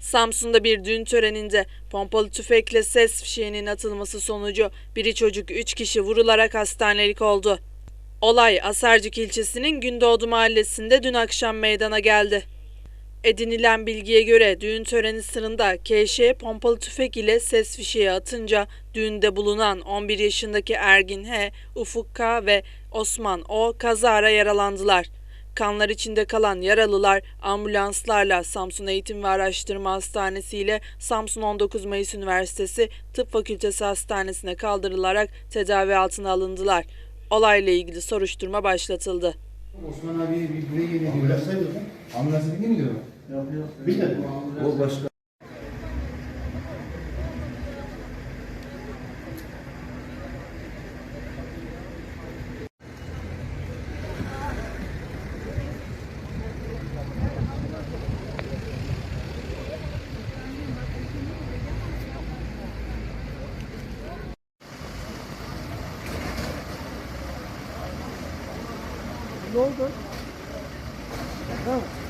Samsun'da bir düğün töreninde pompalı tüfekle ses fişeğinin atılması sonucu biri çocuk 3 kişi vurularak hastanelik oldu. Olay Asarcık ilçesinin Gündoğdu mahallesinde dün akşam meydana geldi. Edinilen bilgiye göre düğün töreni sırasında KŞ pompalı tüfek ile ses fişeği atınca düğünde bulunan 11 yaşındaki Ergin H, Ufuk K ve Osman O kazara yaralandılar. Kanlar içinde kalan yaralılar ambulanslarla Samsun Eğitim ve Araştırma Hastanesi ile Samsun 19 Mayıs Üniversitesi Tıp Fakültesi Hastanesi'ne kaldırılarak tedavi altına alındılar. Olayla ilgili soruşturma başlatıldı. Osman abi bir buraya geliyor. Ambulans sayılır mı? Ambulansa bindi mi diyor? Bilmedim. O başka. dois, dois. Não.